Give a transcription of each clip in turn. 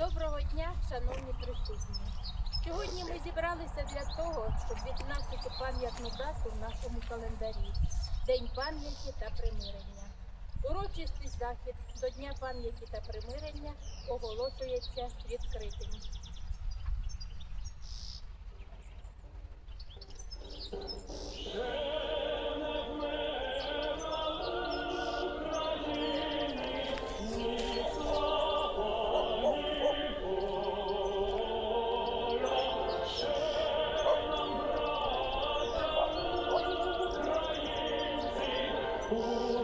Доброго дня, шановні присутні. Сьогодні ми зібралися для того, щоб відзначити пам'ятну дату в нашому календарі День пам'яті та примирення. Урочистий захід до Дня пам'яті та примирення оголошується відкритим. Oh.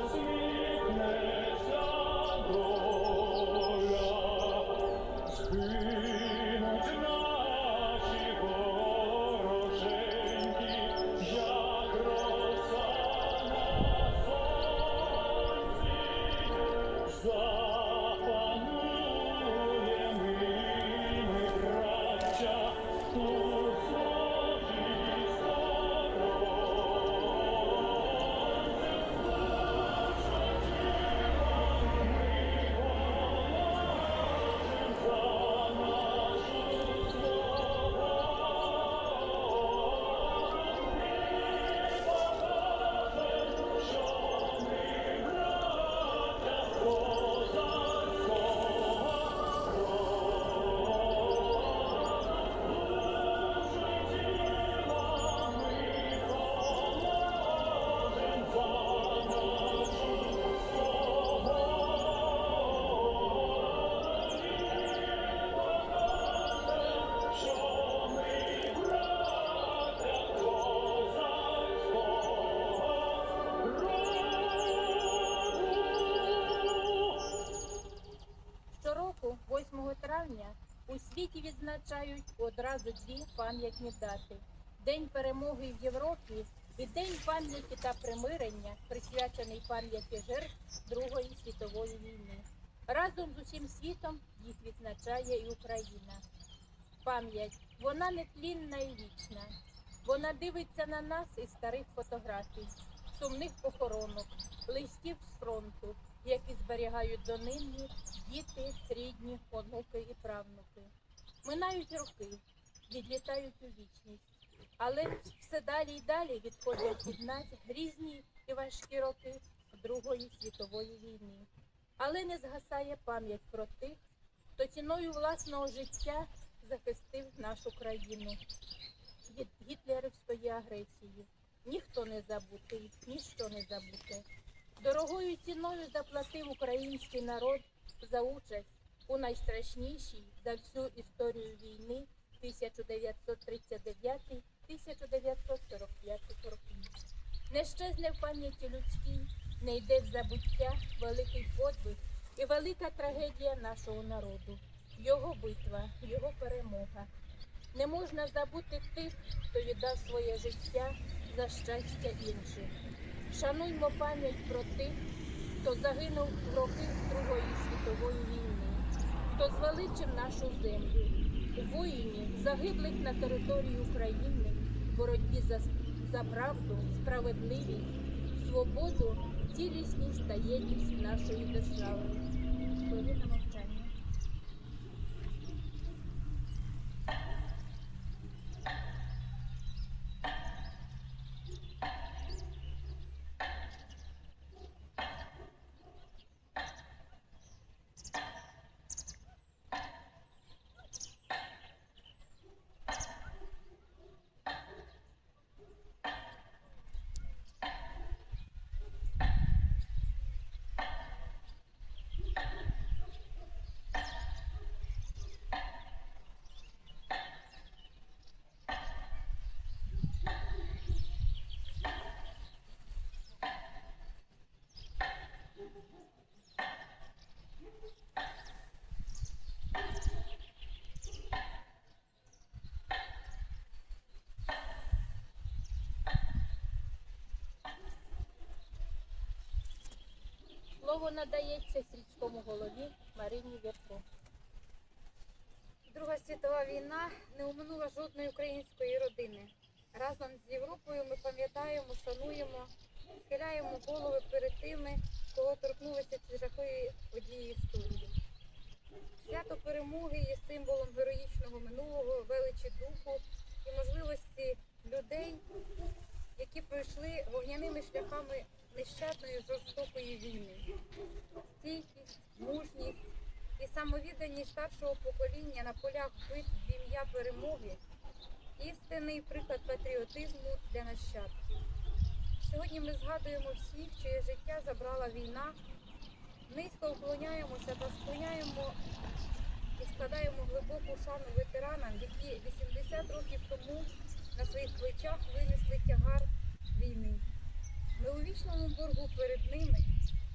Світі відзначають одразу дві пам'ятні дати: День перемоги в Європі і День пам'яті та примирення, присвячений пам'яті жертв Другої світової війни. Разом з усім світом їх відзначає і Україна. Пам'ять вона нетлінна і вічна. Вона дивиться на нас із старих фотографій, сумних похоронок, листів з фронту, які зберігають донині діти, рідні, онуки і правнуки. Минають роки, відлітають у вічність, але все далі й далі відходять від нас грізні і важкі роки Другої світової війни. Але не згасає пам'ять про тих, хто ціною власного життя захистив нашу країну від гітлерівської агресії. Ніхто не забутий, ніщо не забуте. Дорогою ціною заплатив український народ за участь у найстрашнішій за всю історію війни 1939-1945 років. Не щезне в пам'яті людській, не йде в забуття великий подвиг і велика трагедія нашого народу, його битва, його перемога. Не можна забути тих, хто віддав своє життя за щастя інших. Шануймо пам'ять про тих, хто загинув в роки Другої світової війни, хто звеличив нашу землю, воїнів, загиблих на території України в боротьбі за, за правду, справедливість, свободу, цілісність та єдність нашої держави. Слово надається сільському голові Марині Вірко. Друга світова війна не оминула жодної української родини. Разом з Європою ми пам'ятаємо, шануємо, схиляємо голови перед тими, кого торкнулися ці жахливі події історії. Свято перемоги є символом героїчного минулого, величі духу і можливості людей, які пройшли вогняними шляхами нещадної жорстокої війни. Стійкість, мужність і самовідданість старшого покоління на полях битв в ім'я перемоги істинний приклад патріотизму для нащадків. Сьогодні ми згадуємо всіх, чиє життя забрала війна. Низько вклоняємося та склоняємо і складаємо глибоку шану ветеранам, які 80 років тому на своїх плечах винесли тягар війни. Ми у вічному боргу перед ними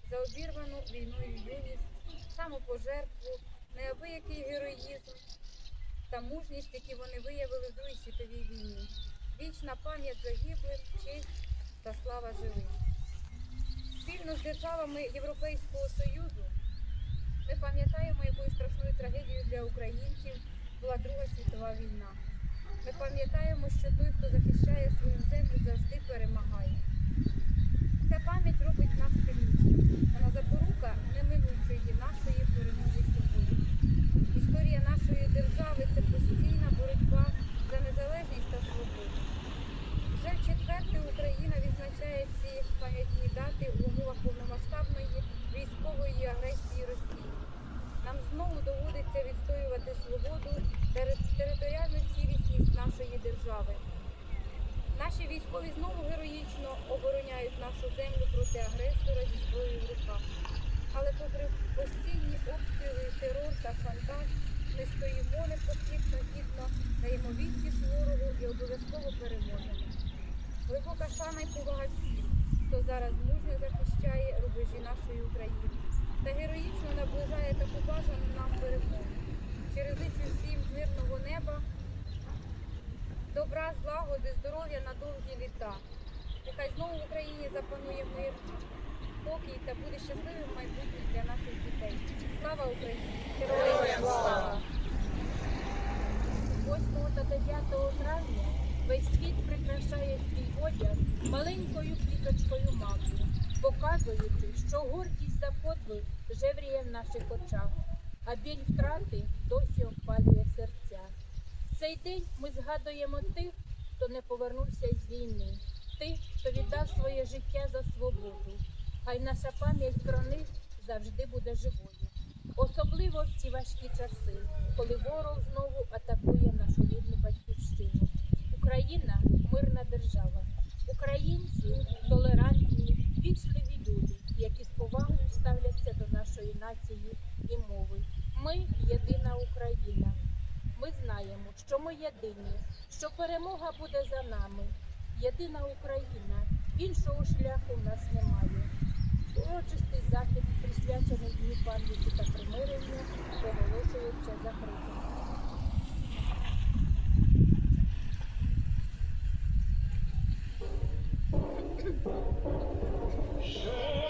за обірвану війною юність, самопожертву, неабиякий героїзм та мужність, які вони виявили в Другій світовій війні. Вічна пам'ять загиблим, честь та слава живим. Спільно з державами Європейського Союзу ми пам'ятаємо, якою страшною трагедією для українців була Друга світова війна. Ми пам'ятаємо, що той, хто захищає свою землю, завжди перемагає. Ця пам'ять робить нас сильнішими. Вона запорука неминучої нашої перемоги сьогодні. Історія нашої держави це постійна боротьба за незалежність та свободу. Вже в четверте Україна відзначає ці пам'ятні дати в умовах повномасштабної військової агресії Росії. Нам знову доводиться відстоювати свободу та ре- територіальну цілісність нашої держави. Наші військові знову героїчно обороняють нашу землю проти агресора зі зброєю в руках. Але попри постійні обстріли, терор та шантаж, ми стоїмо непохитно, гідно, даємо відсіч ворогу і обов'язково переможемо. Глибока шана й повага всім, хто зараз мужньо захищає рубежі нашої України та героїчно наближає таку бажану нам перемогу. Через зичу всім мирного неба, добра, злагоди, здоров'я на довгі літа. Нехай знову в Україні запанує мир, спокій та буде щасливим майбутнє для наших дітей. Слава Україні! Героям слава! 8 та 9 травня весь світ прикрашає свій одяг маленькою квіточкою маку, показуючи, що гордість за подвиг жевріє в наших очах, а біль втрати досі цей день ми згадуємо тих, хто не повернувся з війни, тих, хто віддав своє життя за свободу. Хай наша пам'ять про них завжди буде живою. Особливо в ці важкі часи, коли ворог знову атакує нашу рідну батьківщину. Україна мирна держава. Українці толерантні, вічливі люди, які з повагою ставляться до нашої нації і мови. Ми єдина Україна. Ми знаємо, що ми єдині, що перемога буде за нами. Єдина Україна. Іншого шляху в нас немає. Урочистий захід, присвячений Дню пам'яті та примирення, оголошується закритим. Ще